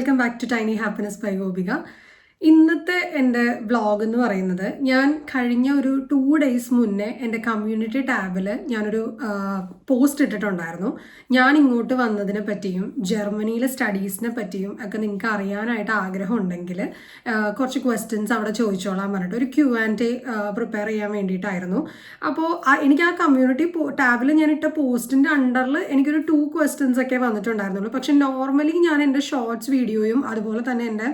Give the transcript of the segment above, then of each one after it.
welcome back to tiny happiness by Gopika ഇന്നത്തെ എന്റെ vlog എന്ന് പറയുന്നത് ഞാൻ കഴിഞ്ഞ ഒരു ടു ഡേയ്സ് മുന്നേ എന്റെ കമ്മ്യൂണിറ്റി ടാബിൽ ഞാനൊരു പോസ്റ്റ് ഇട്ടിട്ടുണ്ടായിരുന്നു. ഞാൻ ഇങ്ങോട്ട് വന്നതിനെ പറ്റിയും ജർമ്മനിയിലെ സ്റ്റഡീസിനെ പറ്റിയും ഒക്കെ നിങ്ങൾക്ക് അറിയാനായിട്ട് ആഗ്രഹം ഉണ്ടെങ്കിൽ കുറച്ച് ക്വസ്റ്റ്യൻസ് അവിടെ ചോദിച്ചോളാൻ പറഞ്ഞിട്ട് ഒരു ക്യൂ ആൻഡ് പ്രിപ്പയർ ചെയ്യാൻ വേണ്ടിയിട്ടായിരുന്നു. അപ്പോൾ എനിക്ക് ആ കമ്മ്യൂണിറ്റി ടാബിൽ ഞാൻ ഇട്ട പോസ്റ്റിന്റെ അണ്ടറിൽ എനിക്കൊരു ടു ക്വസ്റ്റ്യൻസ് ഒക്കെ വന്നിട്ടുണ്ടായിരുന്നുള്ളൂ. പക്ഷെ നോർമലി ഞാൻ എന്റെ ഷോർട്സ് വീഡിയോയും അതുപോലെ തന്നെ എന്റെ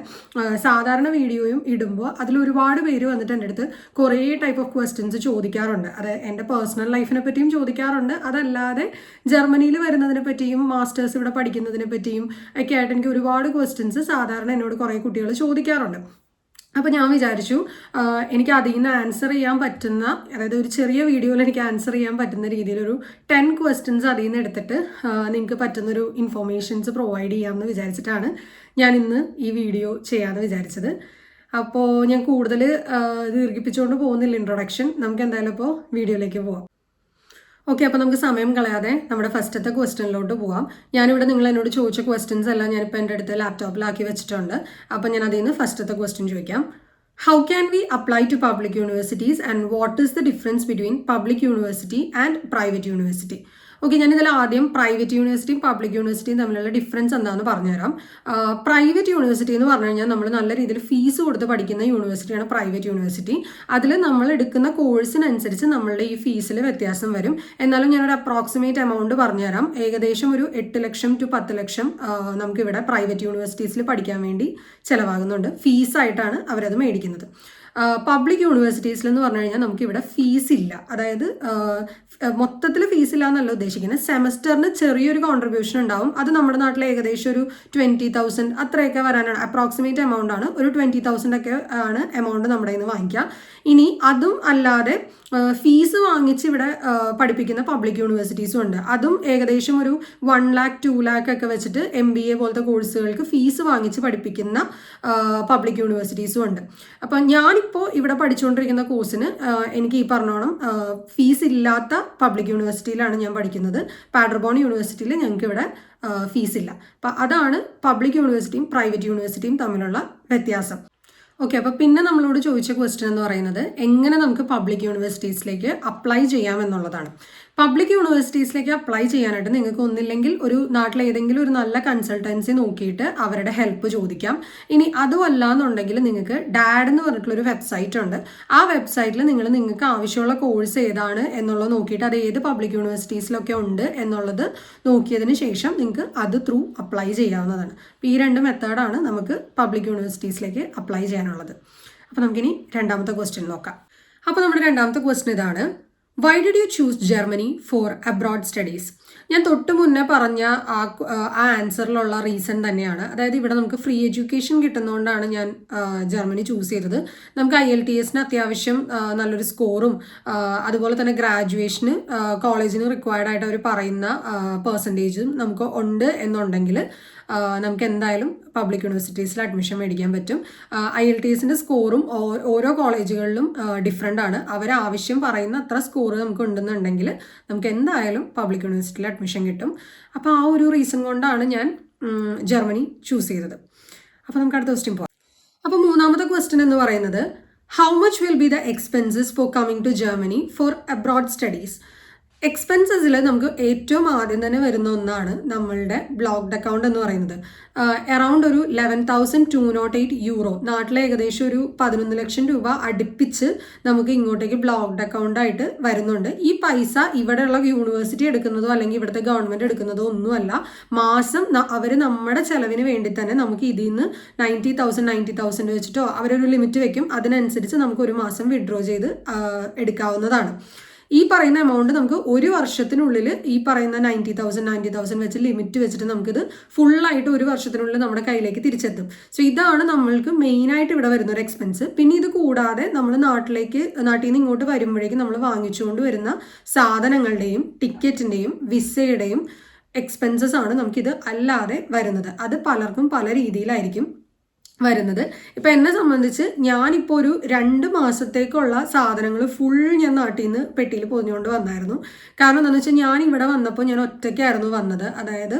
സാധാരണ വീഡിയോയും ഇടുമ്പോൾ അതിൽ ഒരുപാട് പേര് വന്നിട്ട് എന്റെ അടുത്ത് കുറേ ടൈപ്പ് ഓഫ് ക്വസ്റ്റ്യൻസ് ചോദിക്കാറുണ്ട്. അത് എന്റെ പേഴ്സണൽ ലൈഫിനെ പറ്റിയും ചോദിക്കാറുണ്ട്. അതല്ലാതെ ജർമ്മനിയിൽ വരുന്നതിനെ പറ്റിയും മാസ്റ്റേഴ്സ് ഇവിടെ പഠിക്കുന്നതിനെ പറ്റിയും ഒക്കെ ആയിട്ട് എനിക്ക് ഒരുപാട് ക്വസ്റ്റ്യൻസ് സാധാരണ എന്നോട് കുറേ കുട്ടികൾ ചോദിക്കാറുണ്ട്. അപ്പോൾ ഞാൻ വിചാരിച്ചു എനിക്ക് അതിൽ നിന്ന് ആൻസർ ചെയ്യാൻ പറ്റുന്ന അതായത് ഒരു ചെറിയ വീഡിയോയിൽ എനിക്ക് ആൻസർ ചെയ്യാൻ പറ്റുന്ന രീതിയിലൊരു ടെൻ ക്വസ്റ്റ്യൻസ് അതിൽ നിന്ന് എടുത്തിട്ട് നിങ്ങൾക്ക് പറ്റുന്നൊരു ഇൻഫോർമേഷൻസ് പ്രൊവൈഡ് ചെയ്യാമെന്ന് വിചാരിച്ചിട്ടാണ് ഞാൻ ഇന്ന് ഈ വീഡിയോ ചെയ്യാമെന്ന് വിചാരിച്ചത്. അപ്പോൾ ഞാൻ കൂടുതൽ ദീർഘിപ്പിച്ചുകൊണ്ട് പോകുന്നില്ല ഇൻട്രൊഡക്ഷൻ നമുക്ക് എന്തായാലും ഇപ്പോൾ വീഡിയോയിലേക്ക് പോവാം. ഓക്കെ അപ്പോൾ നമുക്ക് സമയം കളയാതെ നമ്മുടെ ഫസ്റ്റത്തെ ക്വസ്റ്റ്യനിലോട്ട് പോവാം. ഞാനിവിടെ നിങ്ങൾ എന്നോട് ചോദിച്ച ക്വസ്റ്റ്യൻസ് എല്ലാം ഞാനിപ്പോൾ എന്റെ അടുത്ത് ലാപ്ടോപ്പിലാക്കി വെച്ചിട്ടുണ്ട്. അപ്പോൾ ഞാൻ അതിൽ നിന്ന് ഫസ്റ്റത്തെ ക്വസ്റ്റ്യൻ ചോദിക്കാം. How can we apply to public universities and what is the difference between public university and private university okay ഞാനിതിൽ ആദ്യം പ്രൈവറ്റ് യൂണിവേഴ്സിറ്റിയും പബ്ലിക് യൂണിവേഴ്സിറ്റിയും തമ്മിലുള്ള ഡിഫറൻസ് എന്താണെന്ന് പറഞ്ഞുതരാം. പ്രൈവറ്റ് യൂണിവേഴ്സിറ്റി എന്ന് പറഞ്ഞു കഴിഞ്ഞാൽ നമ്മൾ നല്ല രീതിയിൽ ഫീസ് കൊടുത്ത് പഠിക്കുന്ന യൂണിവേഴ്സിറ്റിയാണ് പ്രൈവറ്റ് യൂണിവേഴ്സിറ്റി അതിൽ നമ്മൾ എടുക്കുന്ന കോഴ്സിനനുസരിച്ച് നമ്മളുടെ ഈ ഫീസിൽ വ്യത്യാസം വരും. എന്നാലും ഞാനൊരു അപ്രോക്സിമേറ്റ് എമൗണ്ട് പറഞ്ഞുതരാം. ഏകദേശം ഒരു എട്ട് ലക്ഷം ടു പത്ത് ലക്ഷം നമുക്കിവിടെ പ്രൈവറ്റ് യൂണിവേഴ്സിറ്റീസിൽ പഠിക്കാൻ വേണ്ടി ചിലവാകുന്നുണ്ട്. ഫീസായിട്ടാണ് അവരത് മേടിക്കുന്നത്. പബ്ലിക് യൂണിവേഴ്സിറ്റീസിൽ എന്ന് പറഞ്ഞു കഴിഞ്ഞാൽ നമുക്കിവിടെ ഫീസ് ഇല്ല. അതായത് മൊത്തത്തിൽ ഫീസ് ഇല്ല എന്നല്ല ഉദ്ദേശിക്കുന്നത്. സെമസ്റ്ററിന് ചെറിയൊരു കോൺട്രിബ്യൂഷൻ ഉണ്ടാവും. അത് നമ്മുടെ നാട്ടിൽ ഏകദേശം ഒരു ട്വന്റി തൗസൻഡ് അത്രയൊക്കെ വരാനാണ്. അപ്രോക്സിമേറ്റ് എമൗണ്ട് ആണ്. ഒരു ട്വന്റി തൗസൻഡ് ഒക്കെ ആണ് എമൗണ്ട് നമ്മുടെ നിന്ന് വാങ്ങിക്കുക. ഇനി അതും അല്ലാതെ ഫീസ് വാങ്ങിച്ച് ഇവിടെ പഠിപ്പിക്കുന്ന പബ്ലിക് യൂണിവേഴ്സിറ്റീസും ഉണ്ട്. അതും ഏകദേശം ഒരു വൺ ലാക്ക് ടു ലാക്ക് ഒക്കെ വെച്ചിട്ട് എം ബി എ പോലത്തെ കോഴ്സുകൾക്ക് ഫീസ് വാങ്ങിച്ച് പഠിപ്പിക്കുന്ന പബ്ലിക് യൂണിവേഴ്സിറ്റീസും ഉണ്ട്. അപ്പം ഞാനിപ്പോൾ ഇവിടെ പഠിച്ചുകൊണ്ടിരിക്കുന്ന കോഴ്സിന് എനിക്ക് ഈ പറഞ്ഞോണം ഫീസ് ഇല്ലാത്ത പബ്ലിക് യൂണിവേഴ്സിറ്റിയിലാണ് ഞാൻ പഠിക്കുന്നത്. പാഡർബോൺ യൂണിവേഴ്സിറ്റിയിൽ ഞങ്ങൾക്ക് ഇവിടെ ഫീസ് ഇല്ല. അപ്പം അതാണ് പബ്ലിക് യൂണിവേഴ്സിറ്റിയും പ്രൈവറ്റ് യൂണിവേഴ്സിറ്റിയും തമ്മിലുള്ള വ്യത്യാസം. ഓക്കെ അപ്പോൾ പിന്നെ നമ്മളോട് ചോദിച്ച ക്വസ്റ്റ്യൻ എന്ന് പറയുന്നത് എങ്ങനെ നമുക്ക് പബ്ലിക് യൂണിവേഴ്സിറ്റീസിലേക്ക് അപ്ലൈ ചെയ്യാം എന്നുള്ളതാണ് പബ്ലിക് യൂണിവേഴ്സിറ്റീസിലേക്ക് അപ്ലൈ ചെയ്യാനായിട്ട് നിങ്ങൾക്ക് ഒന്നില്ലെങ്കിൽ ഒരു നാട്ടിലെ ഏതെങ്കിലും ഒരു നല്ല കൺസൾട്ടൻസി നോക്കിയിട്ട് അവരുടെ ഹെൽപ്പ് ചോദിക്കാം. ഇനി അതുമല്ല എന്നുണ്ടെങ്കിൽ നിങ്ങൾക്ക് ഡാഡ് എന്ന് പറഞ്ഞിട്ടുള്ളൊരു വെബ്സൈറ്റ് ഉണ്ട്. ആ വെബ്സൈറ്റിൽ നിങ്ങൾ നിങ്ങൾക്ക് ആവശ്യമുള്ള കോഴ്സ് ഏതാണ് എന്നുള്ളത് നോക്കിയിട്ട് അത് ഏത് പബ്ലിക് യൂണിവേഴ്സിറ്റീസിലൊക്കെ ഉണ്ട് എന്നുള്ളത് നോക്കിയതിന് ശേഷം നിങ്ങൾക്ക് അത് ത്രൂ അപ്ലൈ ചെയ്യാവുന്നതാണ്. ഈ രണ്ട് മെത്തേഡാണ് നമുക്ക് പബ്ലിക് യൂണിവേഴ്സിറ്റീസിലേക്ക് അപ്ലൈ ചെയ്യാനുള്ളത്. അപ്പോൾ നമുക്കിനി രണ്ടാമത്തെ ക്വസ്റ്റ്യൻ നോക്കാം. അപ്പോൾ നമ്മുടെ രണ്ടാമത്തെ ക്വസ്റ്റ്യൻ ഇതാണ്. Why did you choose Germany for abroad studies ഞാൻ തൊട്ട് മുന്നേ പറഞ്ഞ ആ ആ ആൻസറിലുള്ള റീസൺ തന്നെയാണ്. അതായത് ഇവിടെ നമുക്ക് ഫ്രീ എഡ്യൂക്കേഷൻ കിട്ടുന്നതുകൊണ്ടാണ് ഞാൻ ജർമ്മനി ചൂസ് ചെയ്തത്. നമുക്ക് ഐ എൽ ടി എസിന് അത്യാവശ്യം നല്ലൊരു സ്കോറും അതുപോലെ തന്നെ ഗ്രാജുവേഷന് കോളേജിന് റിക്വയർഡ് ആയിട്ട് അവർ പറയുന്ന പെർസെന്റേജും നമുക്ക് ഉണ്ട് എന്നുണ്ടെങ്കിൽ നമുക്ക് എന്തായാലും പബ്ലിക് യൂണിവേഴ്സിറ്റീസിൽ അഡ്മിഷൻ മേടിക്കാൻ പറ്റും. ഐ എൽ ടി എസിന്റെ സ്കോറും ഓരോ കോളേജുകളിലും ഡിഫറെന്റ് ആണ്. അവരാവശ്യം പറയുന്ന അത്ര സ്കോർ നമുക്ക് ഉണ്ടെന്നുണ്ടെങ്കിൽ നമുക്ക് എന്തായാലും പബ്ലിക് യൂണിവേഴ്സിറ്റിയിൽ അഡ്മിഷൻ കിട്ടും. അപ്പോൾ ആ ഒരു റീസൺ കൊണ്ടാണ് ഞാൻ ജർമ്മനി ചൂസ് ചെയ്തത്. അപ്പോൾ നമുക്ക് അടുത്ത ക്വസ്റ്റ്യൻ പോകാം അപ്പോൾ മൂന്നാമത്തെ ക്വസ്റ്റ്യൻ എന്ന് പറയുന്നത് how much will be the expenses for coming to Germany for abroad studies എക്സ്പെൻസസിൽ നമുക്ക് ഏറ്റവും ആദ്യം തന്നെ വരുന്ന ഒന്നാണ് നമ്മളുടെ ബ്ലോക്ക്ഡ് അക്കൗണ്ട് എന്ന് പറയുന്നത്. എറൗണ്ട് ഒരു eleven thousand two nought eight euro നാട്ടിലെ ഏകദേശം ഒരു പതിനൊന്ന് ലക്ഷം രൂപ അടുപ്പിച്ച് നമുക്ക് ഇങ്ങോട്ടേക്ക് ബ്ലോക്ക്ഡ് അക്കൗണ്ട് ആയിട്ട് വരുന്നുണ്ട്. ഈ പൈസ ഇവിടെയുള്ള യൂണിവേഴ്സിറ്റി എടുക്കുന്നതോ അല്ലെങ്കിൽ ഇവിടുത്തെ ഗവൺമെന്റ് എടുക്കുന്നതോ ഒന്നുമല്ല. മാസം അവർ നമ്മുടെ ചെലവിന് വേണ്ടി തന്നെ നമുക്ക് ഇതിൽ നിന്ന് നയന്റി തൗസൻഡ് നയന്റി തൗസൻഡ് വെച്ചിട്ടോ അവരൊരു ലിമിറ്റ് വെക്കും. അതിനനുസരിച്ച് നമുക്ക് ഒരു മാസം വിഡ്രോ ചെയ്ത് എടുക്കാവുന്നതാണ്. ഈ പറയുന്ന എമൗണ്ട് നമുക്ക് ഒരു വർഷത്തിനുള്ളിൽ ഈ പറയുന്ന നയന്റി തൗസൻഡ് നയന്റി തൗസൻഡ് വെച്ച് ലിമിറ്റ് വെച്ചിട്ട് നമുക്കിത് ഫുള്ളായിട്ട് ഒരു വർഷത്തിനുള്ളിൽ നമ്മുടെ കയ്യിലേക്ക് തിരിച്ചെത്തും. സോ ഇതാണ് നമ്മൾക്ക് മെയിനായിട്ട് ഇവിടെ വരുന്ന ഒരു എക്സ്പെൻസ് പിന്നെ ഇത് കൂടാതെ നമ്മൾ നാട്ടിലേക്ക് നാട്ടിൽ നിന്ന് ഇങ്ങോട്ട് വരുമ്പോഴേക്കും നമ്മൾ വാങ്ങിച്ചുകൊണ്ട് വരുന്ന സാധനങ്ങളുടെയും ടിക്കറ്റിന്റെയും വിസയുടെയും എക്സ്പെൻസസ് ആണ് നമുക്കിത് അല്ലാതെ വരുന്നത്. അത് പലർക്കും പല രീതിയിലായിരിക്കും വരുന്നത്. ഇപ്പം എന്നെ സംബന്ധിച്ച് ഞാനിപ്പോൾ ഒരു രണ്ട് മാസത്തേക്കുള്ള സാധനങ്ങൾ ഫുൾ ഞാൻ നാട്ടിൽ നിന്ന് പെട്ടിയിൽ പൊതിഞ്ഞുകൊണ്ട് വന്നായിരുന്നു. കാരണം എന്താണെന്ന് വെച്ചാൽ ഞാൻ ഇവിടെ വന്നപ്പോൾ ഞാൻ ഒറ്റയ്ക്കായിരുന്നു വന്നത്. അതായത്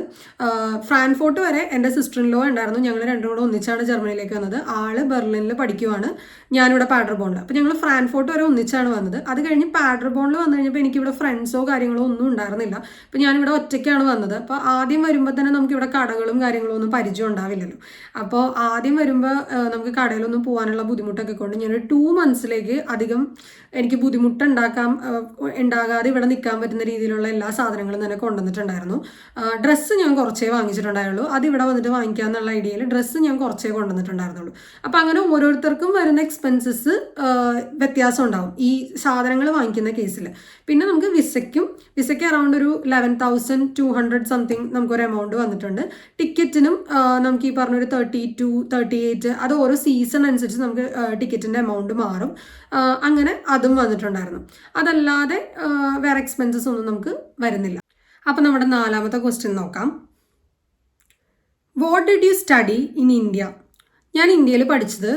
ഫ്രാൻഫോർട്ട് വരെ എന്റെ സിസ്റ്റർ ലോ ഉണ്ടായിരുന്നു. ഞങ്ങൾ രണ്ടും കൂടെ ഒന്നിച്ചാണ് ജർമ്മനിയിലേക്ക് വന്നത്. ആൾ ബെർലിനിൽ പഠിക്കുവാണ്. ഞാനിവിടെ പാഡർബോണിൽ അപ്പോൾ ഞങ്ങൾ ഫ്രാൻഫോർട്ട് വരെ ഒന്നിച്ചാണ് വന്നത്. അത് കഴിഞ്ഞ് പാഡർബോണിൽ വന്നു കഴിഞ്ഞപ്പോൾ എനിക്കിവിടെ ഫ്രണ്ട്സോ കാര്യങ്ങളോ ഒന്നും ഉണ്ടായിരുന്നില്ല. അപ്പോൾ ഞാനിവിടെ ഒറ്റയ്ക്കാണ് വന്നത്. അപ്പോൾ ആദ്യം വരുമ്പോൾ തന്നെ നമുക്കിവിടെ കടകളും കാര്യങ്ങളും ഒന്നും പരിചയം ഉണ്ടാവില്ലല്ലോ. അപ്പോൾ ആദ്യം വരുമ്പോൾ നമുക്ക് കടയിലൊന്നും പോകാനുള്ള ബുദ്ധിമുട്ടൊക്കെ കൊണ്ട് ഞാനൊരു ടു മന്ത്സിലേക്ക് അധികം എനിക്ക് ബുദ്ധിമുട്ടുണ്ടാക്കാൻ ഉണ്ടാകാതെ ഇവിടെ നിൽക്കാൻ പറ്റുന്ന രീതിയിലുള്ള എല്ലാ സാധനങ്ങളും തന്നെ കൊണ്ടുവന്നിട്ടുണ്ടായിരുന്നു. ഡ്രസ്സ് ഞാൻ കുറച്ചേ വാങ്ങിച്ചിട്ടുണ്ടായുള്ളൂ. അത് ഇവിടെ വന്നിട്ട് വാങ്ങിക്കാമെന്നുള്ള ഐഡിയയിൽ ഡ്രസ്സ് ഞാൻ കുറച്ചേ കൊണ്ടുവന്നിട്ടുണ്ടായിരുന്നുള്ളൂ. അപ്പോൾ അങ്ങനെ ഓരോരുത്തർക്കും വരുന്ന എക്സ്പെൻസസ് വ്യത്യാസം ഉണ്ടാവും ഈ സാധനങ്ങൾ വാങ്ങിക്കുന്ന കേസിൽ പിന്നെ നമുക്ക് വിസയ്ക്കും വിസയ്ക്ക് അറൗണ്ട് ഒരു eleven thousand two hundred something നമുക്കൊരു എമൗണ്ട് വന്നിട്ടുണ്ട്. ടിക്കറ്റിനും നമുക്ക് ഈ പറഞ്ഞൊരു തേർട്ടി ടു തേർട്ടി എയ്റ്റ് അത് ഓരോ സീസൺ അനുസരിച്ച് നമുക്ക് ടിക്കറ്റിന്റെ എമൗണ്ട് മാറും. അങ്ങനെ അതും വന്നിട്ടുണ്ടായിരുന്നു. അതല്ലാതെ വേറെ എക്സ്പെൻസസ് ഒന്നും നമുക്ക് വരുന്നില്ല. അപ്പം നമ്മുടെ നാലാമത്തെ ക്വസ്റ്റ്യൻ നോക്കാം. What did you study in India ഞാൻ ഇന്ത്യയിൽ പഠിച്ചത്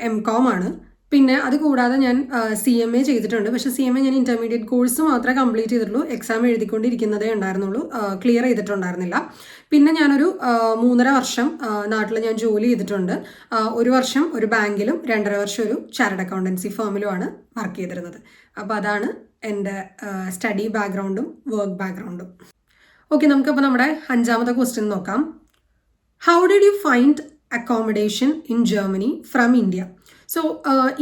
എം കോം ആണ്. പിന്നെ അത് കൂടാതെ ഞാൻ സി എം എ ചെയ്തിട്ടുണ്ട്. പക്ഷേ സി എം എ ഞാൻ ഇന്റർമീഡിയറ്റ് കോഴ്സ് മാത്രമേ കംപ്ലീറ്റ് ചെയ്തിട്ടുള്ളൂ. എക്സാം എഴുതിക്കൊണ്ടിരിക്കുന്നതേ ഉണ്ടായിരുന്നുള്ളൂ. ക്ലിയർ ചെയ്തിട്ടുണ്ടായിരുന്നില്ല. പിന്നെ ഞാനൊരു മൂന്നര വർഷം നാട്ടിൽ ഞാൻ ജോലി ചെയ്തിട്ടുണ്ട്. ഒരു വർഷം ഒരു ബാങ്കിലും രണ്ടര വർഷം ഒരു ചാരഡ് അക്കൗണ്ടൻസി ഫേമിലുമാണ് വർക്ക് ചെയ്തിരുന്നത്. അപ്പോൾ അതാണ് എന്റെ സ്റ്റഡി ബാക്ക്ഗ്രൗണ്ടും വർക്ക് ബാക്ക്ഗ്രൗണ്ടും ഓക്കെ നമുക്കപ്പോൾ നമ്മുടെ അഞ്ചാമത്തെ ക്വസ്റ്റ്യൻ നോക്കാം. How did you find accommodation in Germany from India so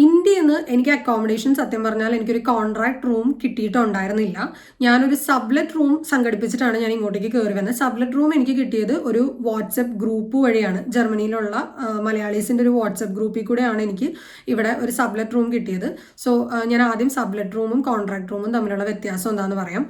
ഇന്ത്യയിൽ നിന്ന് എനിക്ക് അക്കോമഡേഷൻ സത്യം പറഞ്ഞാൽ എനിക്കൊരു കോൺട്രാക്ട് റൂം കിട്ടിയിട്ടുണ്ടായിരുന്നില്ല. ഞാനൊരു സബ്ലെറ്റ് റൂം സംഘടിപ്പിച്ചിട്ടാണ് ഞാൻ ഇങ്ങോട്ടേക്ക് കയറി വന്നത്. സബ്ലെറ്റ് റൂം എനിക്ക് കിട്ടിയത് ഒരു വാട്സപ്പ് ഗ്രൂപ്പ് വഴിയാണ്. ജർമ്മനിയിലുള്ള മലയാളീസിന്റെ ഒരു വാട്സപ്പ് ഗ്രൂപ്പിൽ കൂടെയാണ് എനിക്ക് ഇവിടെ ഒരു സബ്ലെറ്റ് റൂം കിട്ടിയത്. സോ ഞാൻ ആദ്യം സബ്ലെറ്റ് റൂമും കോൺട്രാക്ട് റൂമും തമ്മിലുള്ള വ്യത്യാസം എന്താണെന്ന് പറയാം.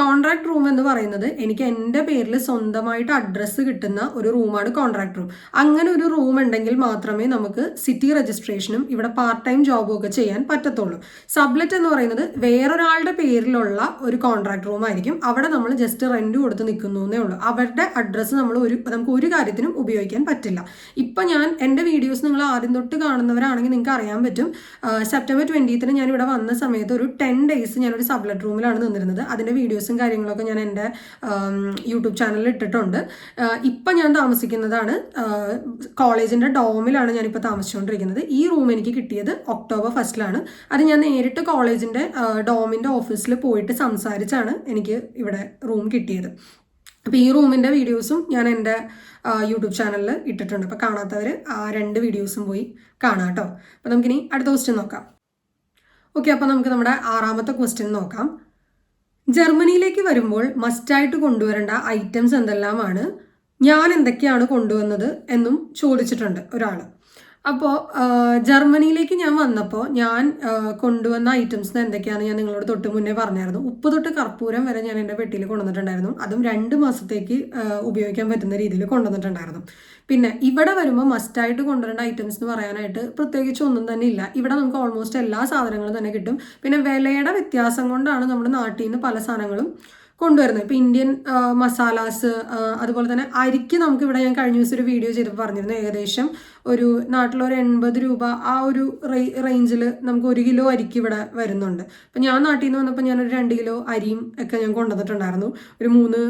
കോൺട്രാക്ട് റൂം എന്ന് പറയുന്നത് എനിക്ക് എന്റെ പേരിൽ സ്വന്തമായിട്ട് അഡ്രസ്സ് കിട്ടുന്ന ഒരു റൂമാണ് കോൺട്രാക്ട് റൂം അങ്ങനെ ഒരു റൂം ഉണ്ടെങ്കിൽ മാത്രമേ നമുക്ക് സിറ്റി രജിസ്ട്രേഷൻ എഡ്യൂക്കേഷനും ഇവിടെ പാർട്ട് ടൈം ജോബും ഒക്കെ ചെയ്യാൻ പറ്റത്തുള്ളൂ. സബ്ലെറ്റ് എന്ന് പറയുന്നത് വേറൊരാളുടെ പേരിലുള്ള ഒരു കോൺട്രാക്ട് റൂം ആയിരിക്കും. അവിടെ നമ്മൾ ജസ്റ്റ് റെന്റ് കൊടുത്ത് നിൽക്കുന്നു എന്നേ ഉള്ളൂ. അവരുടെ അഡ്രസ്സ് നമ്മൾ ഒരു നമുക്ക് ഒരു കാര്യത്തിനും ഉപയോഗിക്കാൻ പറ്റില്ല. ഇപ്പം ഞാൻ എന്റെ വീഡിയോസ് നിങ്ങൾ ആദ്യം തൊട്ട് കാണുന്നവരാണെങ്കിൽ നിങ്ങൾക്ക് അറിയാൻ പറ്റും. സെപ്റ്റംബർ ട്വന്റീത്തിന് ഞാൻ ഇവിടെ വന്ന സമയത്ത് ഒരു ടെൻ ഡേയ്സ് ഞാനൊരു സബ്ലെറ്റ് റൂമിലാണ് നിന്നിരുന്നത്. അതിന്റെ വീഡിയോസും കാര്യങ്ങളൊക്കെ ഞാൻ എന്റെ യൂട്യൂബ് ചാനലിൽ ഇട്ടിട്ടുണ്ട്. ഇപ്പം ഞാൻ താമസിക്കുന്നതാണ് കോളേജിന്റെ ഡോമിലാണ് ഞാനിപ്പോൾ താമസിച്ചുകൊണ്ടിരിക്കുന്നത്. ഈ റൂം എനിക്ക് കിട്ടിയത് ഒക്ടോബർ ഫസ്റ്റിലാണ് അത് ഞാൻ നേരിട്ട് കോളേജിന്റെ ഡോമിന്റെ ഓഫീസിൽ പോയിട്ട് സംസാരിച്ചാണ് എനിക്ക് ഇവിടെ റൂം കിട്ടിയത്. അപ്പോൾ ഈ റൂമിന്റെ വീഡിയോസും ഞാൻ എന്റെ യൂട്യൂബ് ചാനലിൽ ഇട്ടിട്ടുണ്ട്. അപ്പോൾ കാണാത്തവർ ആ രണ്ട് വീഡിയോസും പോയി കാണാം കേട്ടോ അപ്പോൾ നമുക്കിനി അടുത്ത ക്വസ്റ്റ്യൻ നോക്കാം. ഓക്കെ അപ്പോൾ നമുക്ക് നമ്മുടെ ആറാമത്തെ ക്വസ്റ്റ്യൻ നോക്കാം. ജർമ്മനിയിലേക്ക് വരുമ്പോൾ മസ്റ്റായിട്ട് കൊണ്ടുവരേണ്ട ഐറ്റംസ് എന്തെല്ലാമാണ്? ഞാൻ എന്തൊക്കെയാണ് കൊണ്ടുവന്നത് എന്നും ചോദിച്ചിട്ടുണ്ട് ഒരാൾ അപ്പോൾ ജർമ്മനിയിലേക്ക് ഞാൻ വന്നപ്പോൾ ഞാൻ കൊണ്ടുവന്ന ഐറ്റംസ് എന്തൊക്കെയാണെന്ന് ഞാൻ നിങ്ങളോട് തൊട്ട് മുന്നേ പറഞ്ഞായിരുന്നു. ഉപ്പ് തൊട്ട് കർപ്പൂരം വരെ ഞാൻ എന്റെ പെട്ടിയിൽ കൊണ്ടുവന്നിട്ടുണ്ടായിരുന്നു. അതും രണ്ട് മാസത്തേക്ക് ഉപയോഗിക്കാൻ പറ്റുന്ന രീതിയിൽ കൊണ്ടുവന്നിട്ടുണ്ടായിരുന്നു. പിന്നെ ഇവിടെ വരുമ്പോൾ മസ്റ്റായിട്ട് കൊണ്ടുവരേണ്ട ഐറ്റംസ് എന്ന് പറയാനായിട്ട് പ്രത്യേകിച്ച് ഒന്നും തന്നെ ഇല്ല. ഇവിടെ നമുക്ക് ഓൾമോസ്റ്റ് എല്ലാ സാധനങ്ങളും തന്നെ കിട്ടും. പിന്നെ വിലയുടെ വ്യത്യാസം കൊണ്ടാണ് നമ്മുടെ നാട്ടിൽ നിന്ന് പല സാധനങ്ങളും കൊണ്ടുവരുന്നത്. ഇപ്പോൾ ഇന്ത്യൻ മസാലാസ് അതുപോലെ തന്നെ അരിക്ക് നമുക്ക് ഇവിടെ ഞാൻ കഴിഞ്ഞ ദിവസം ഒരു വീഡിയോ ചെയ്തപ്പോൾ പറഞ്ഞിരുന്നു. ഏകദേശം ഒരു നാട്ടിലൊരു എൺപത് രൂപ ആ ഒരു റേഞ്ചിൽ നമുക്ക് ഒരു കിലോ അരിക്ക് ഇവിടെ വരുന്നുണ്ട്. അപ്പം ഞാൻ നാട്ടിൽ നിന്ന് വന്നപ്പോൾ ഞാനൊരു രണ്ട് കിലോ അരിയും ഒക്കെ ഞാൻ കൊണ്ടുവന്നിട്ടുണ്ടായിരുന്നു. ഒരു മൂന്ന്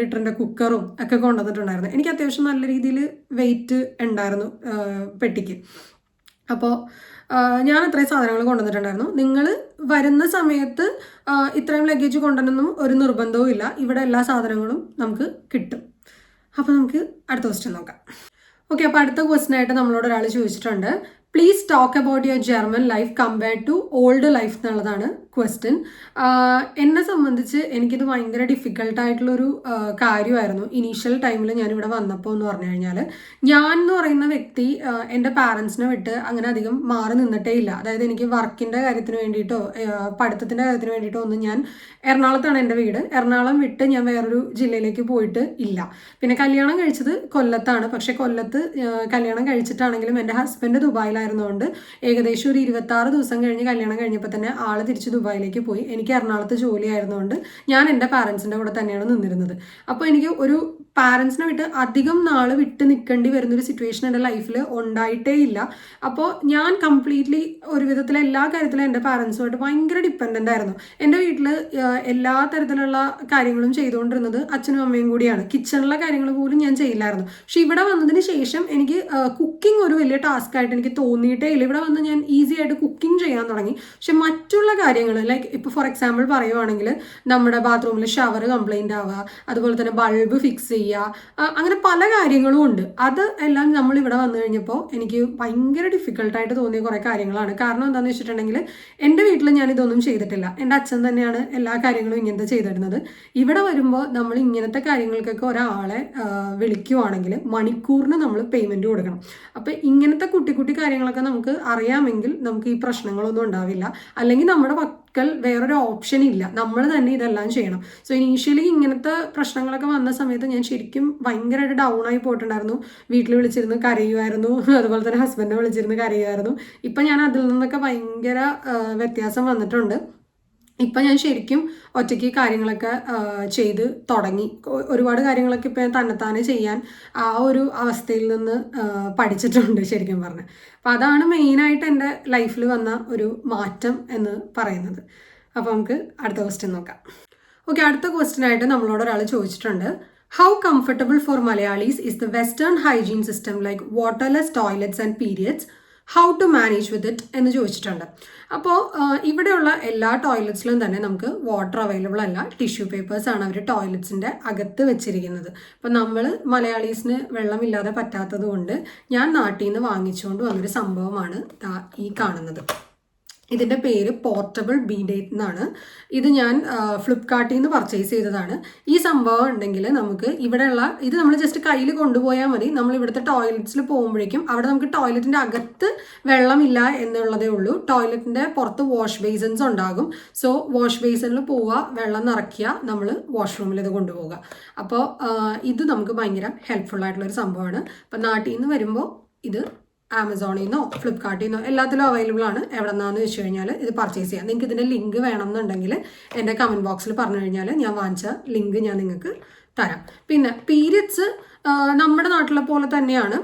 ലിറ്ററിന്റെ കുക്കറും ഒക്കെ കൊണ്ടുവന്നിട്ടുണ്ടായിരുന്നു. എനിക്ക് അത്യാവശ്യം നല്ല രീതിയിൽ വെയിറ്റ് ഉണ്ടായിരുന്നു പെട്ടിക്ക്. അപ്പോൾ ഞാൻ അത്രയും സാധനങ്ങൾ കൊണ്ടുവന്നിട്ടുണ്ടായിരുന്നു. നിങ്ങൾ വരുന്ന സമയത്ത് ഇത്രയും ലഗേജ് കൊണ്ടുവരണമെന്നും ഒരു നിർബന്ധവും ഇല്ല. ഇവിടെ എല്ലാ സാധനങ്ങളും നമുക്ക് കിട്ടും. അപ്പോൾ നമുക്ക് അടുത്ത ക്വസ്റ്റ്യൻ നോക്കാം. ഓക്കെ അപ്പോൾ അടുത്ത ക്വസ്റ്റ്യൻ ആയിട്ട് നമ്മളോട് ഒരാൾ ചോദിച്ചിട്ടുണ്ട്. Please talk about your German life compared to old life എന്നുള്ളതാണ് ക്വസ്റ്റ്യൻ എന്നെ സംബന്ധിച്ച് എനിക്കിത് ഭയങ്കര ഡിഫിക്കൽട്ടായിട്ടുള്ളൊരു കാര്യമായിരുന്നു. ഇനീഷ്യൽ ടൈമിൽ ഞാനിവിടെ വന്നപ്പോൾ എന്ന് പറഞ്ഞു കഴിഞ്ഞാൽ ഞാൻ എന്ന് പറയുന്ന വ്യക്തി എന്റെ പാരൻസിനെ വിട്ട് അങ്ങനെ അധികം മാറി നിന്നിട്ടേ ഇല്ല. അതായത് എനിക്ക് വർക്കിന്റെ കാര്യത്തിന് വേണ്ടിയിട്ടോ പഠിത്തത്തിന്റെ കാര്യത്തിന് വേണ്ടിയിട്ടോ ഒന്നും ഞാൻ എറണാകുളത്താണ് എന്റെ വീട്. എറണാകുളം വിട്ട് ഞാൻ വേറൊരു ജില്ലയിലേക്ക് പോയിട്ട് ഇല്ല. പിന്നെ കല്യാണം കഴിച്ചത് കൊല്ലത്താണ്. പക്ഷേ കൊല്ലത്ത് കല്യാണം കഴിച്ചിട്ടാണെങ്കിലും എന്റെ ഹസ്ബൻഡ് ദുബായിലായിരുന്നതുകൊണ്ട് ഏകദേശം ഒരു ഇരുപത്താറ് ദിവസം കഴിഞ്ഞ് കല്യാണം കഴിഞ്ഞപ്പോൾ തന്നെ ആൾ തിരിച്ച് ദുബായിലേക്ക് പോയി. എനിക്ക് എറണാകുളത്ത് ജോലി ആയിരുന്നുകൊണ്ട് ഞാൻ എന്റെ പാരൻസിന്റെ കൂടെ തന്നെയാണ് നിന്നിരുന്നത്. അപ്പോൾ എനിക്ക് ഒരു പാരൻസിനെ വിട്ട് അധികം നാൾ വിട്ട് നിൽക്കേണ്ടി വരുന്നൊരു സിറ്റുവേഷൻ എന്റെ ലൈഫിൽ ഉണ്ടായിട്ടേ ഇല്ല അപ്പോൾ ഞാൻ കംപ്ലീറ്റ്ലി ഒരു വിധത്തിൽ എല്ലാ കാര്യത്തിലും എന്റെ പാരൻസുമായിട്ട് ഭയങ്കര ഡിപ്പെൻഡന്റ് ആയിരുന്നു. എന്റെ വീട്ടിൽ എല്ലാ തരത്തിലുള്ള കാര്യങ്ങളും ചെയ്തുകൊണ്ടിരുന്നത് അച്ഛനും അമ്മയും കൂടിയാണ്. കിച്ചണിലെ കാര്യങ്ങൾ പോലും ഞാൻ ചെയ്യില്ലായിരുന്നു. പക്ഷെ ഇവിടെ വന്നതിന് ശേഷം എനിക്ക് കുക്കിംഗ് ഒരു വലിയ ടാസ്ക് ആയിട്ട് എനിക്ക് തോന്നിയിട്ടേ ഇല്ല ഇവിടെ വന്ന് ഞാൻ ഈസി ആയിട്ട് കുക്കിംഗ് ചെയ്യാൻ തുടങ്ങി. പക്ഷെ മറ്റുള്ള കാര്യങ്ങൾ ലൈക്ക് ഇപ്പോൾ ഫോർ എക്സാമ്പിൾ പറയുവാണെങ്കിൽ നമ്മുടെ ബാത്റൂമിൽ ഷവർ കംപ്ലൈന്റ് ആവുക അതുപോലെ തന്നെ ബൾബ് ഫിക്സ് അങ്ങനെ പല കാര്യങ്ങളും ഉണ്ട്. അത് എല്ലാം നമ്മൾ ഇവിടെ വന്നു കഴിഞ്ഞപ്പോൾ എനിക്ക് ഭയങ്കര ഡിഫിക്കൽട്ടായിട്ട് തോന്നിയ കുറേ കാര്യങ്ങളാണ്. കാരണം എന്താണെന്ന് വെച്ചിട്ടുണ്ടെങ്കിൽ എന്റെ വീട്ടിൽ ഞാൻ ഇതൊന്നും ചെയ്തിട്ടില്ല. എന്റെ അച്ഛൻ തന്നെയാണ് എല്ലാ കാര്യങ്ങളും ഇങ്ങനത്തെ ചെയ്തിരുന്നത്. ഇവിടെ വരുമ്പോൾ നമ്മൾ ഇങ്ങനത്തെ കാര്യങ്ങൾക്കൊക്കെ ഒരാളെ വിളിക്കുവാണെങ്കിൽ മണിക്കൂറിന് നമ്മൾ പേയ്മെന്റ് കൊടുക്കണം. അപ്പോൾ ഇങ്ങനത്തെ കുട്ടി കുട്ടി കാര്യങ്ങളൊക്കെ നമുക്ക് അറിയാമെങ്കിൽ നമുക്ക് ഈ പ്രശ്നങ്ങളൊന്നും ഉണ്ടാവില്ല. അല്ലെങ്കിൽ നമ്മുടെ മക്കൾ വേറൊരു ഓപ്ഷൻ ഇല്ല. നമ്മൾ തന്നെ ഇതെല്ലാം ചെയ്യണം. സോ ഇനീഷ്യലി ഇങ്ങനത്തെ പ്രശ്നങ്ങളൊക്കെ വന്ന സമയത്ത് ഞാൻ ശരിക്കും ഭയങ്കരമായിട്ട് ഡൗൺ ആയി പോയിട്ടുണ്ടായിരുന്നു. വീട്ടിൽ വിളിച്ചിരുന്ന് കരയുമായിരുന്നു അതുപോലെ തന്നെ ഹസ്ബൻഡിനെ വിളിച്ചിരുന്ന് കരയുമായിരുന്നു ഇപ്പം ഞാൻ അതിൽ നിന്നൊക്കെ ഭയങ്കര വ്യത്യാസം വന്നിട്ടുണ്ട്. ഇപ്പം ഞാൻ ശരിക്കും ഒറ്റയ്ക്ക് കാര്യങ്ങളൊക്കെ ചെയ്ത് തുടങ്ങി. ഒരുപാട് കാര്യങ്ങളൊക്കെ ഇപ്പം തന്നെത്താനെ ചെയ്യാൻ ആ ഒരു അവസ്ഥയിൽ നിന്ന് പഠിച്ചിട്ടുണ്ട് ശരിക്കും പറഞ്ഞു. അപ്പം അതാണ് മെയിനായിട്ട് എന്റെ ലൈഫിൽ വന്ന ഒരു മാറ്റം എന്ന് പറയുന്നത്. അപ്പോൾ നമുക്ക് അടുത്ത ക്വസ്റ്റ്യൻ നോക്കാം. ഓക്കെ അടുത്ത ക്വസ്റ്റ്യൻ ആയിട്ട് നമ്മളോട് ഒരാൾ ചോദിച്ചിട്ടുണ്ട്. How comfortable for Malayalis is the western hygiene system like waterless toilets and periods how to manage with it എന്ന് ചോദിച്ചിട്ടുണ്ട്. അപ്പോൾ ഇവിടെയുള്ള എല്ലാ ടോയ്ലറ്റ്സിലും തന്നെ നമുക്ക് വാട്ടർ അവൈലബിൾ അല്ല. ടിഷ്യൂ പേപ്പേഴ്സ് ആണ് അവർ ടോയ്ലറ്റ്സിന്റെ അകത്ത് വെച്ചിരിക്കുന്നത്. അപ്പോൾ നമ്മൾ മലയാളീസിന് വെള്ളമില്ലാതെ പറ്റാത്തത് കൊണ്ട് ഞാൻ നാട്ടിൽ നിന്ന് വാങ്ങിച്ചുകൊണ്ട് വന്നൊരു സംഭവമാണ് ഈ കാണുന്നത്. ഇതിന്റെ പേര് പോർട്ടബിൾ ബി ഡേറ്റ് എന്നാണ്. ഇത് ഞാൻ ഫ്ലിപ്കാർട്ടിൽ നിന്ന് പർച്ചേസ് ചെയ്തതാണ്. ഈ സംഭവം ഉണ്ടെങ്കിൽ നമുക്ക് ഇവിടെയുള്ള ഇത് നമ്മൾ ജസ്റ്റ് കയ്യിൽ കൊണ്ടുപോയാൽ മതി. നമ്മൾ ഇവിടുത്തെ ടോയ്ലറ്റ്സിൽ പോകുമ്പോഴേക്കും അവിടെ നമുക്ക് ടോയ്ലറ്റിന്റെ അകത്ത് വെള്ളമില്ല എന്നുള്ളതേ ഉള്ളൂ. ടോയ്ലറ്റിന്റെ പുറത്ത് വാഷ് ബേസൻസ് ഉണ്ടാകും. സോ വാഷ് ബേസിനിൽ പോവുക വെള്ളം നിറയ്ക്കുക നമ്മൾ വാഷ്റൂമിൽ ഇത് കൊണ്ടുപോകുക അപ്പോൾ ഇത് നമുക്ക് ഭയങ്കര ഹെൽപ്ഫുൾ ആയിട്ടുള്ള ഒരു സംഭവമാണ്. അപ്പം നാട്ടിൽ നിന്ന് വരുമ്പോൾ ഇത് ആമസോണിൽ നിന്നോ ഫ്ലിപ്കാർട്ടിൽ നിന്നോ എല്ലാത്തിലും അവൈലബിൾ ആണ്. എവിടെ നിന്നാന്ന് വെച്ച് കഴിഞ്ഞാൽ ഇത് പർച്ചേസ് ചെയ്യാം. നിങ്ങൾക്ക് ഇതിന്റെ ലിങ്ക് വേണമെന്നുണ്ടെങ്കിൽ എന്റെ കമന്റ് ബോക്സിൽ പറഞ്ഞു കഴിഞ്ഞാൽ ഞാൻ വാങ്ങിച്ച ലിങ്ക് ഞാൻ നിങ്ങൾക്ക് തരാം. പിന്നെ പീരിയഡ്സ് നമ്മുടെ നാട്ടിലെ പോലെ തന്നെയാണ്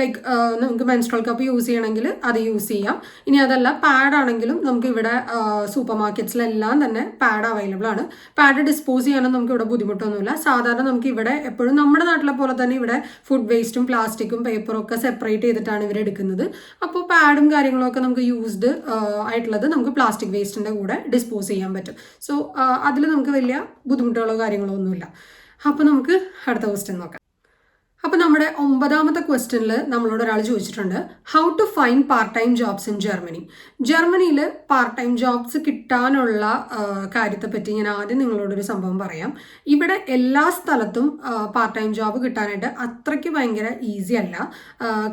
ലൈക്ക് നമുക്ക് മെൻസ്ട്രൽ കപ്പ് യൂസ് ചെയ്യണമെങ്കിൽ അത് യൂസ് ചെയ്യാം. ഇനി അതല്ല പാഡ് ആണെങ്കിലും നമുക്ക് ഇവിടെ സൂപ്പർ മാർക്കറ്റ്സിലെല്ലാം തന്നെ പാഡ് അവൈലബിൾ ആണ്. പാഡ് ഡിസ്പോസ് ചെയ്യാനും നമുക്ക് ഇവിടെ ബുദ്ധിമുട്ടൊന്നുമില്ല. സാധാരണ നമുക്ക് ഇവിടെ എപ്പോഴും നമ്മുടെ നാട്ടിലെ പോലെ തന്നെ ഇവിടെ ഫുഡ് വേസ്റ്റും പ്ലാസ്റ്റിക്കും പേപ്പറും ഒക്കെ സെപ്പറേറ്റ് ചെയ്തിട്ടാണ് ഇവർ എടുക്കുന്നത്. അപ്പോൾ പാഡും കാര്യങ്ങളൊക്കെ നമുക്ക് യൂസ്ഡ് ആയിട്ടുള്ളത് നമുക്ക് പ്ലാസ്റ്റിക് വേസ്റ്റിന്റെ കൂടെ ഡിസ്പോസ് ചെയ്യാൻ പറ്റും. സോ അതിൽ നമുക്ക് വലിയ ബുദ്ധിമുട്ടുകളോ കാര്യങ്ങളോ ഒന്നുമില്ല. അപ്പോൾ നമുക്ക് അടുത്ത ക്വസ്റ്റ്യൻ നോക്കാം. അപ്പോൾ നമ്മുടെ ഒമ്പതാമത്തെ ക്വസ്റ്റ്യനിൽ നമ്മളോട് ഒരാൾ ചോദിച്ചിട്ടുണ്ട്. How to find part time jobs in Germany ജർമ്മനിയിൽ പാർട്ട് ടൈം ജോബ്സ് കിട്ടാനുള്ള കാര്യത്തെപ്പറ്റി ഞാൻ ആദ്യം നിങ്ങളോടൊരു സംഭവം പറയാം. ഇവിടെ എല്ലാ സ്ഥലത്തും പാർട്ട് ടൈം ജോബ് കിട്ടാനായിട്ട് അത്രയ്ക്ക് ഭയങ്കര ഈസി അല്ല.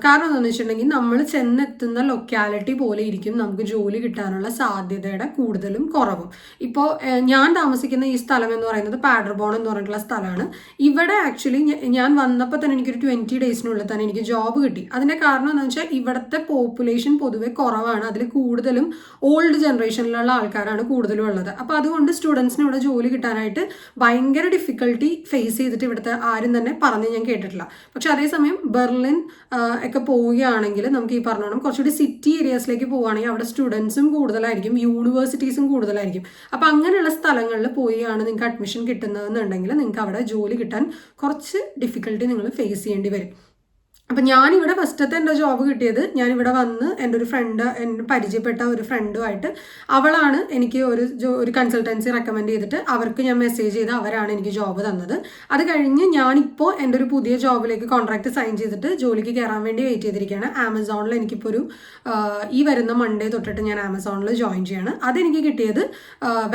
കാരണം എന്താണെന്ന് വെച്ചിട്ടുണ്ടെങ്കിൽ നമ്മൾ ചെന്നെത്തുന്ന ലൊക്കാലിറ്റി പോലെ ഇരിക്കും. നമുക്ക് ജോലി കിട്ടാനുള്ള സാധ്യതയുടെ കൂടുതലും കുറവും. ഇപ്പോൾ ഞാൻ താമസിക്കുന്ന ഈ സ്ഥലം എന്ന് പറയുന്നത് പാഡർബോൺ എന്ന് പറഞ്ഞിട്ടുള്ള സ്ഥലമാണ്. ഇവിടെ ആക്ച്വലി ഞാൻ വന്നപ്പോൾ തന്നെ എനിക്കൊരു ട്വന്റി ഡേയ്സിനുള്ളിൽ തന്നെ എനിക്ക് ജോബ് കിട്ടി. അതിന്റെ കാരണം എന്ന് വെച്ചാൽ ഇവിടുത്തെ പോപ്പുലേഷൻ പൊതുവെ കുറവാണ്. അതിൽ കൂടുതലും ഓൾഡ് ജനറേഷനിലുള്ള ആൾക്കാരാണ് കൂടുതലും ഉള്ളത്. അപ്പോൾ അതുകൊണ്ട് സ്റ്റുഡൻസിന് ഇവിടെ ജോലി കിട്ടാനായിട്ട് ഭയങ്കര ഡിഫിക്കൽട്ടി ഫേസ് ചെയ്തിട്ട് ഇവിടുത്തെ ആരും തന്നെ പറഞ്ഞ് ഞാൻ കേട്ടിട്ടില്ല. പക്ഷെ അതേസമയം ബെർലിൻ ഒക്കെ പോവുകയാണെങ്കിൽ നമുക്ക് ഈ പറഞ്ഞോണം കുറച്ചുകൂടി സിറ്റി ഏരിയാസിലേക്ക് പോവുകയാണെങ്കിൽ അവിടെ സ്റ്റുഡൻസും കൂടുതലായിരിക്കും യൂണിവേഴ്സിറ്റീസും കൂടുതലായിരിക്കും. അപ്പോൾ അങ്ങനെയുള്ള സ്ഥലങ്ങളിൽ പോയാണ് നിങ്ങൾക്ക് അഡ്മിഷൻ കിട്ടുന്നതെന്നുണ്ടെങ്കിൽ നിങ്ങൾക്ക് അവിടെ ജോലി കിട്ടാൻ കുറച്ച് ഡിഫിക്കൽട്ടി നിങ്ങൾ ഫേസ് ചെയ്യേണ്ടി വരും. അപ്പം ഞാനിവിടെ ഫസ്റ്റത്തെ എന്റെ ജോബ് കിട്ടിയത് ഞാനിവിടെ വന്ന് എന്റെ ഒരു ഫ്രണ്ട് എന്റെ പരിചയപ്പെട്ട ഒരു ഫ്രണ്ടുമായിട്ട് അവളാണ് എനിക്ക് ഒരു ഒരു കൺസൾട്ടൻസി റെക്കമെൻഡ് ചെയ്തിട്ട് അവർക്ക് ഞാൻ മെസ്സേജ് ചെയ്ത് അവരാണ് എനിക്ക് ജോബ് തന്നത്. അത് കഴിഞ്ഞ് ഞാനിപ്പോൾ എന്റെ ഒരു പുതിയ ജോബിലേക്ക് കോൺട്രാക്ട് സൈൻ ചെയ്തിട്ട് ജോലിക്ക് കയറാൻ വേണ്ടി വെയിറ്റ് ചെയ്തിരിക്കുകയാണ്. ആമസോണിൽ എനിക്കിപ്പോൾ ഒരു ഈ വരുന്ന മൺഡേ തൊട്ടിട്ട് ഞാൻ ആമസോണിൽ ജോയിൻ ചെയ്യാണ്. അതെനിക്ക് കിട്ടിയത്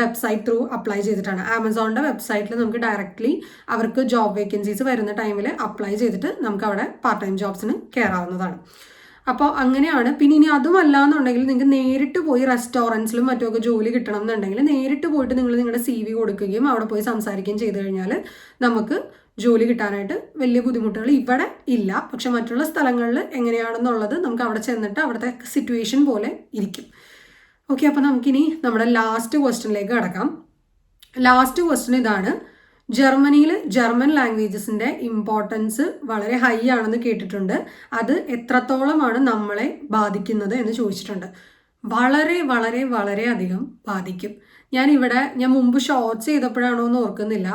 വെബ്സൈറ്റ് ത്രൂ അപ്ലൈ ചെയ്തിട്ടാണ്. ആമസോണിന്റെ വെബ്സൈറ്റിൽ നമുക്ക് ഡയറക്റ്റ്ലി അവർക്ക് ജോബ് വേക്കൻസീസ് വരുന്ന ടൈമിൽ അപ്ലൈ ചെയ്തിട്ട് നമുക്ക് അവിടെ പാർട്ട് ടൈം ജോബ്സിന് കയറാവുന്നതാണ് അപ്പോൾ അങ്ങനെയാണ്. പിന്നെ ഇനി അതുമല്ല എന്നുണ്ടെങ്കിൽ നിങ്ങൾക്ക് നേരിട്ട് പോയി റെസ്റ്റോറന്റ്സിലും മറ്റുമൊക്കെ ജോലി കിട്ടണം എന്നുണ്ടെങ്കിൽ നേരിട്ട് പോയിട്ട് നിങ്ങൾ നിങ്ങളുടെ സി വി കൊടുക്കുകയും അവിടെ പോയി സംസാരിക്കുകയും ചെയ്തു കഴിഞ്ഞാൽ നമുക്ക് ജോലി കിട്ടാനായിട്ട് വലിയ ബുദ്ധിമുട്ടുകൾ ഇവിടെ ഇല്ല. പക്ഷെ മറ്റുള്ള സ്ഥലങ്ങളിൽ എങ്ങനെയാണെന്നുള്ളത് നമുക്ക് അവിടെ ചെന്നിട്ട് അവിടുത്തെ സിറ്റുവേഷൻ പോലെ ഇരിക്കും. ഓക്കെ അപ്പോൾ നമുക്കിനി നമ്മുടെ ലാസ്റ്റ് ക്വസ്റ്റ്യനിലേക്ക് കടക്കാം. ലാസ്റ്റ് ക്വസ്റ്റ്യൻ ഇതാണ് ജർമ്മനിയിൽ ജർമ്മൻ ലാംഗ്വേജസിന്റെ ഇമ്പോർട്ടൻസ് വളരെ ഹൈ ആണെന്ന് കേട്ടിട്ടുണ്ട്. അത് എത്രത്തോളമാണ് നമ്മളെ ബാധിക്കുന്നത് എന്ന് ചോദിച്ചിട്ടുണ്ട്. വളരെ വളരെ വളരെ അധികം ബാധിക്കും. ഞാൻ ഇവിടെ ഞാൻ മുമ്പ് ഷോർട്സ് ചെയ്തപ്പോഴാണോ എന്ന് ഓർക്കുന്നില്ല.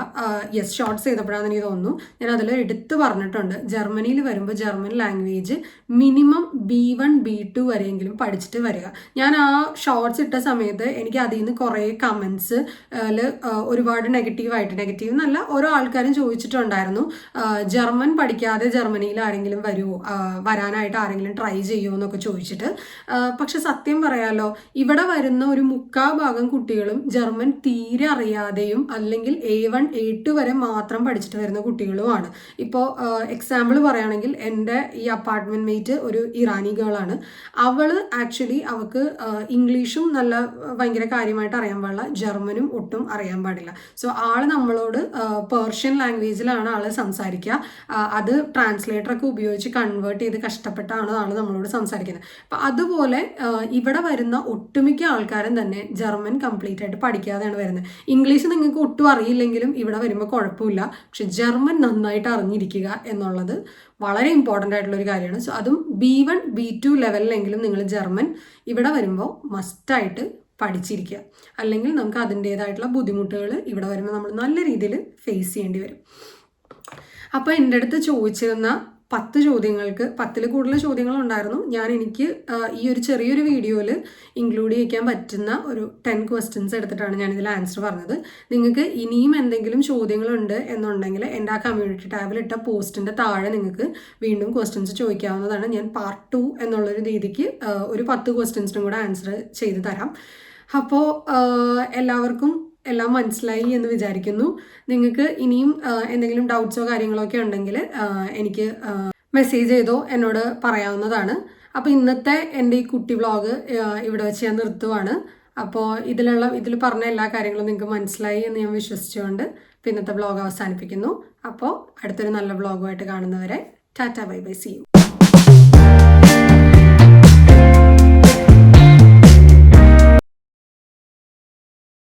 യെസ് ഷോർട്സ് ചെയ്തപ്പോഴാണെന്ന് എനിക്ക് തോന്നുന്നു. ഞാൻ അതിൽ എടുത്ത് പറഞ്ഞിട്ടുണ്ട്. ജർമ്മനിയിൽ വരുമ്പോൾ German language minimum B one B two വരെയെങ്കിലും പഠിച്ചിട്ട് വരിക. ഞാൻ ആ ഷോർട്സ് ഇട്ട സമയത്ത് എനിക്ക് അതിൽ നിന്ന് കുറേ കമൻസ് ഒരുപാട് നെഗറ്റീവായിട്ട് നെഗറ്റീവ് എന്നല്ല ഓരോ ആൾക്കാരും ചോദിച്ചിട്ടുണ്ടായിരുന്നു. ജർമ്മൻ പഠിക്കാതെ ജർമ്മനിയിൽ ആരെങ്കിലും വരുമോ വരാനായിട്ട് ആരെങ്കിലും ട്രൈ ചെയ്യുമോ എന്നൊക്കെ ചോദിച്ചിട്ട്. പക്ഷെ സത്യം പറയാലോ ഇവിടെ വരുന്ന ഒരു മുക്കാ ഭാഗം കുട്ടികളും ജർമ്മൻ തീരെ അറിയാതെയും അല്ലെങ്കിൽ എ വൺ എ ടു വരെ മാത്രം പഠിച്ചിട്ട് വരുന്ന കുട്ടികളുമാണ്. ഇപ്പോൾ എക്സാമ്പിൾ പറയുകയാണെങ്കിൽ എന്റെ ഈ അപ്പാർട്ട്മെന്റ് മേറ്റ് ഒരു ഇറാനി ഗേളാണ് അവൾ ആക്ച്വലി അവൾക്ക് ഇംഗ്ലീഷും നല്ല ഭയങ്കര കാര്യമായിട്ട് അറിയാൻ പാടില്ല. ജർമ്മനും ഒട്ടും അറിയാൻ പാടില്ല. സോ ആൾ നമ്മളോട് പേർഷ്യൻ ലാംഗ്വേജിലാണ് ആൾ സംസാരിക്കുക. അത് ട്രാൻസ്ലേറ്ററൊക്കെ ഉപയോഗിച്ച് കൺവേർട്ട് ചെയ്ത് കഷ്ടപ്പെട്ടാണ് ആൾ നമ്മളോട് സംസാരിക്കുന്നത്. അപ്പം അതുപോലെ ഇവിടെ വരുന്ന ഒട്ടുമിക്ക ആൾക്കാരും തന്നെ ജർമ്മൻ കംപ്ലീറ്റ് ആയിട്ട് പഠിക്കാതെയാണ് വരുന്നത് ഇംഗ്ലീഷ് നിങ്ങൾക്ക് ഒട്ടും അറിയില്ലെങ്കിലും ഇവിടെ വരുമ്പോൾ കുഴപ്പമില്ല. പക്ഷെ ജർമ്മൻ നന്നായിട്ട് അറിഞ്ഞിരിക്കുക എന്നുള്ളത് വളരെ ഇമ്പോർട്ടന്റ് ആയിട്ടുള്ള ഒരു കാര്യമാണ്. സോ അതും ബി വൺ ബി ടു ലെവലിലെങ്കിലും നിങ്ങൾ ജർമ്മൻ ഇവിടെ വരുമ്പോൾ മസ്റ്റായിട്ട് പഠിച്ചിരിക്കുക. അല്ലെങ്കിൽ നമുക്ക് അതിന്റേതായിട്ടുള്ള ബുദ്ധിമുട്ടുകൾ ഇവിടെ വരുമ്പോൾ നമ്മൾ നല്ല രീതിയിൽ ഫേസ് ചെയ്യേണ്ടി വരും. അപ്പോൾ എന്റെ അടുത്ത് ചോദിച്ചിരുന്ന പത്ത് ചോദ്യങ്ങൾക്ക് പത്തിൽ കൂടുതൽ ചോദ്യങ്ങൾ ഉണ്ടായിരുന്നു ഞാൻ എനിക്ക് ഈ ഒരു ചെറിയൊരു വീഡിയോയിൽ ഇൻക്ലൂഡ് ചെയ്യിക്കാൻ പറ്റുന്ന ഒരു ടെൻ ക്വസ്റ്റ്യൻസ് എടുത്തിട്ടാണ് ഞാൻ ഇതിൽ ആൻസർ പറഞ്ഞത്. നിങ്ങൾക്ക് ഇനിയും എന്തെങ്കിലും ചോദ്യങ്ങളുണ്ട് എന്നുണ്ടെങ്കിൽ എന്റെ ആ കമ്മ്യൂണിറ്റി ടാബിലിട്ട പോസ്റ്റിന്റെ താഴെ നിങ്ങൾക്ക് വീണ്ടും ക്വസ്റ്റ്യൻസ് ചോദിക്കാവുന്നതാണ്. ഞാൻ പാർട്ട് ടു എന്നുള്ളൊരു രീതിക്ക് ഒരു പത്ത് ക്വസ്റ്റ്യൻസിനും കൂടെ ആൻസർ ചെയ്ത് തരാം. അപ്പോൾ എല്ലാവർക്കും എല്ലാം മനസ്സിലായി എന്ന് വിചാരിക്കുന്നു. നിങ്ങൾക്ക് ഇനിയും എന്തെങ്കിലും ഡൗട്ട്സോ കാര്യങ്ങളോ ഒക്കെ ഉണ്ടെങ്കിൽ എനിക്ക് മെസ്സേജ് ചെയ്തോ എന്നോട് പറയാവുന്നതാണ്. അപ്പോൾ ഇന്നത്തെ എന്റെ ഈ കുട്ടി വ്ളോഗ് ഇവിടെ വെച്ച് ഞാൻ നിർത്തുവാണ്. അപ്പോൾ ഇതിലുള്ള ഇതിൽ പറഞ്ഞ എല്ലാ കാര്യങ്ങളും നിങ്ങൾക്ക് മനസ്സിലായി എന്ന് ഞാൻ വിശ്വസിച്ചുകൊണ്ട് ഇന്നത്തെ വ്ളോഗ് അവസാനിപ്പിക്കുന്നു. അപ്പോൾ അടുത്തൊരു നല്ല വ്ളോഗുമായിട്ട് കാണുന്നവരെ tata bye bye see you